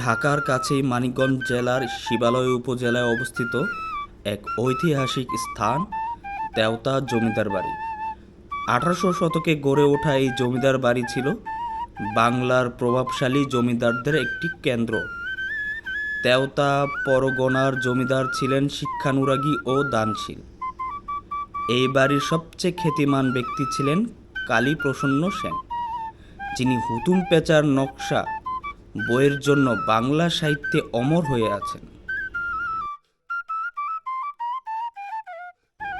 ঢাকার কাছেই মানিকগঞ্জ জেলার শিবালয় উপজেলায় অবস্থিত এক ঐতিহাসিক স্থান, তেওতা জমিদার বাড়ি। আঠারোশো শতকে গড়ে ওঠা এই জমিদার বাড়ি ছিল বাংলার প্রভাবশালী জমিদারদের একটি কেন্দ্র। তেওতা পরগনার জমিদার ছিলেন শিক্ষানুরাগী ও দানশীল। এই বাড়ির সবচেয়ে খ্যাতিমান ব্যক্তি ছিলেন কালীপ্রসন্ন সেন, যিনি হুতুম পেঁচার নকশা বইয়ের জন্য বাংলা সাহিত্যে অমর হয়ে আছেন।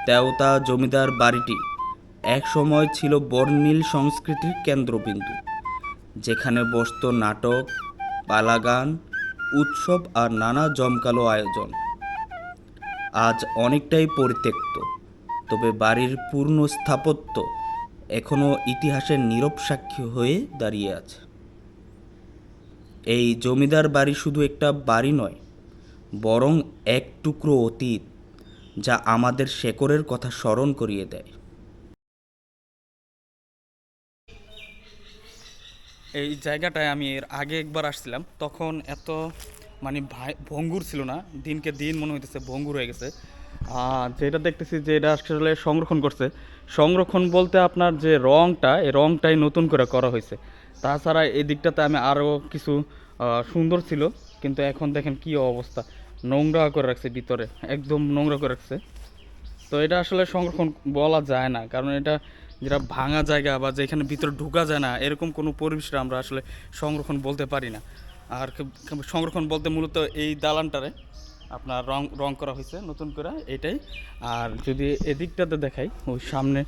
তেওতা জমিদার বাড়িটি একসময় ছিল বর্ণিল সংস্কৃতির কেন্দ্রবিন্দু, যেখানে বসত নাটক, পালাগান, উৎসব আর নানা জমকালো আয়োজন। আজ অনেকটাই পরিত্যক্ত, তবে বাড়ির পূর্ণ স্থাপত্য এখনও ইতিহাসের নীরব সাক্ষী হয়ে দাঁড়িয়ে আছে। এই জমিদার বাড়ি শুধু একটা বাড়ি নয়, বরং এক টুকরো অতীত যা আমাদের শেকরের কথা স্মরণ করিয়ে দেয়। এই জায়গাটায় আমি এর আগে একবার আসছিলাম, তখন এত মানে ভঙ্গুর ছিল না, দিনকে দিন মনে হইতেছে ভঙ্গুর হয়ে গেছে। আর যেটা দেখতেছি যে এটা আসলে সংরক্ষণ করছে। সংরক্ষণ বলতে আপনার যে রংটা, এই রংটাই নতুন করে করা হয়েছে। তাছাড়া এই দিকটাতে আমি আরও কিছু সুন্দর ছিল, কিন্তু এখন দেখেন কি অবস্থা। নোংরা করে রাখছে ভিতরে, একদম নোংরা করে রাখছে। তো এটা আসলে সংরক্ষণ বলা যায় না, কারণ এটা যেটা ভাঙা জায়গা বা যেখানে ভিতরে ঢোকা যায় না, এরকম কোনো পরিবেশটা আমরা আসলে সংরক্ষণ বলতে পারি না। আর সংরক্ষণ বলতে মূলত এই দালানটারে আপনার রং রং করা হয়েছে নতুন করে এটাই। আর যদি এদিকটাতে দেখাই, ওই সামনে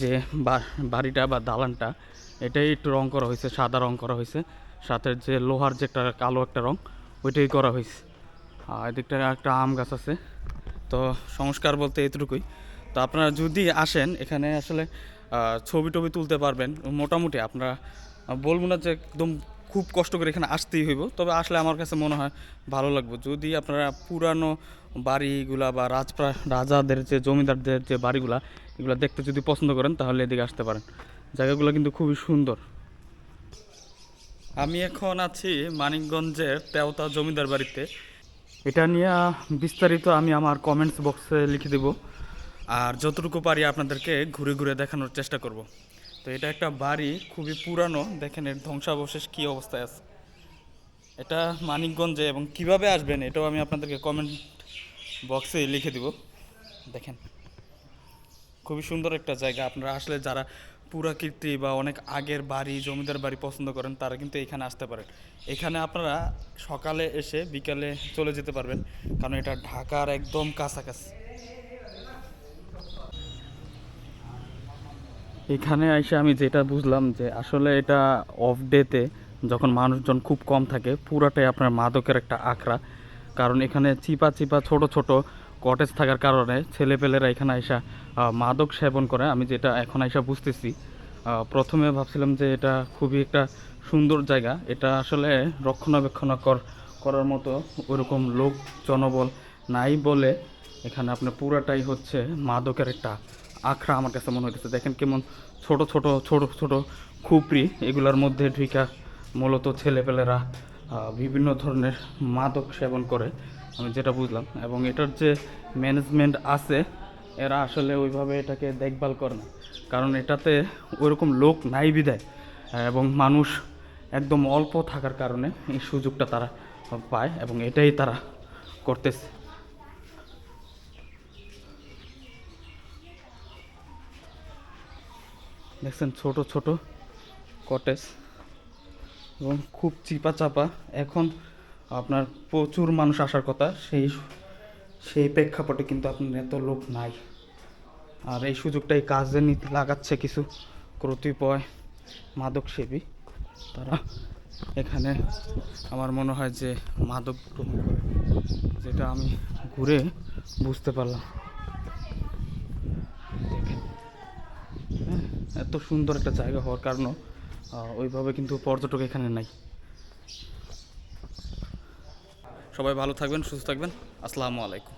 যে বাড়িটা বা দালানটা এটাই একটু রং করা হয়েছে, সাদা রং করা হয়েছে। সাথে যে লোহার যে একটা কালো একটা রং, ওইটাই করা হয়েছে। আর এদিকটা একটা আম গাছ আছে। তো সংস্কার বলতে এতটুকুই। তো আপনারা যদি আসেন, এখানে আসলে ছবি টবি তুলতে পারবেন। মোটামুটি আপনারা বলব না যে একদম খুব কষ্ট করে এখানে আসতেই হইব, তবে আসলে আমার কাছে মনে হয় ভালো লাগবে। যদি আপনারা পুরানো বাড়িগুলা বা রাজপ্রা, রাজাদের যে জমিদারদের যে বাড়িগুলা, এগুলো দেখতে যদি পছন্দ করেন, তাহলে এদিকে আসতে পারেন। জায়গাগুলো কিন্তু খুবই সুন্দর। আমি এখন আছি মানিকগঞ্জের তেওতা জমিদার বাড়িতে। এটা নিয়ে বিস্তারিত আমি আমার কমেন্টস বক্সে লিখে দেব। আর যতটুকু পারি আপনাদেরকে ঘুরে ঘুরে দেখানোর চেষ্টা করব। তো এটা একটা বাড়ি খুবই পুরানো। দেখেন এর ধ্বংসাবশেষ কী অবস্থায় আছে। এটা মানিকগঞ্জে এবং কীভাবে আসবেন এটাও আমি আপনাদেরকে কমেন্ট বক্সে লিখে দিব। দেখেন। খুবই সুন্দর একটা জায়গা। আপনারা আসলে যারা পুরাকীর্তি বা অনেক আগের বাড়ি, জমিদার বাড়ি পছন্দ করেন, তারা কিন্তু এখানে আসতে পারেন। এখানে আপনারা সকালে এসে বিকালে চলে যেতে পারবেন, কারণ এটা ঢাকার একদম কাছাকাছি। এখানে এসে আমি যেটা বুঝলাম যে আসলে এটা অফ ডেতে যখন মানুষজন খুব কম থাকে, পুরাটাই আপনার মাদকের একটা আখড়া। কারণ এখানে চিপা চিপা ছোট ছোট কটেজ থাকার কারণে ছেলেপেলেরা এখানে আইসা মাদক সেবন করে। আমি যেটা এখন আইসা বুঝতেছি প্রথমে ভাবছিলাম যে এটা খুবই একটা সুন্দর জায়গা। এটা আসলে রক্ষণাবেক্ষণ কর- করার মতো ওরকম লোক জনবল নাই বলে এখানে আপনার পুরাটাই হচ্ছে মাদকের একটা আখড়া আমার কাছে মনে হইতেছে। দেখেন কেমন ছোট ছোট ছোট ছোট খুপড়ি এগুলোর মধ্যে ঢুকা মূলত ছেলেপেলেরা বিভিন্ন ধরনের মাদক সেবন করে, আমি যেটা বুঝলাম। এবং এটার যে ম্যানেজমেন্ট আছে, এরা আসলে ওইভাবে এটাকে দেখভাল করে না। কারণ এটাতে ওইরকম লোক নাই বিদায় এবং মানুষ একদম অল্প থাকার কারণে এই সুযোগটা তারা পায় এবং এটাই তারা করতেছে। দেখছেন ছোট ছোট কটেজ এবং খুব চিপা চাপা এখন আপনার প্রচুর মানুষ আসার কথা সেই সেই প্রেক্ষাপটে কিন্তু আপনার এত লোক নাই। আর এই সুযোগটাই কাজে নিতে লাগাচ্ছে কিছু কতিপয় মাদক সেবী তারা এখানে আমার মনে হয় যে মাদক গ্রহণ করে যেটা আমি ঘুরে বুঝতে পারলাম। হ্যাঁ, এত সুন্দর একটা জায়গা হওয়ার কারণও আহ, ওইভাবে কিন্তু পর্যটক এখানে নাই। সবাই ভালো থাকবেন সুস্থ থাকবেন। আসসালামু আলাইকুম।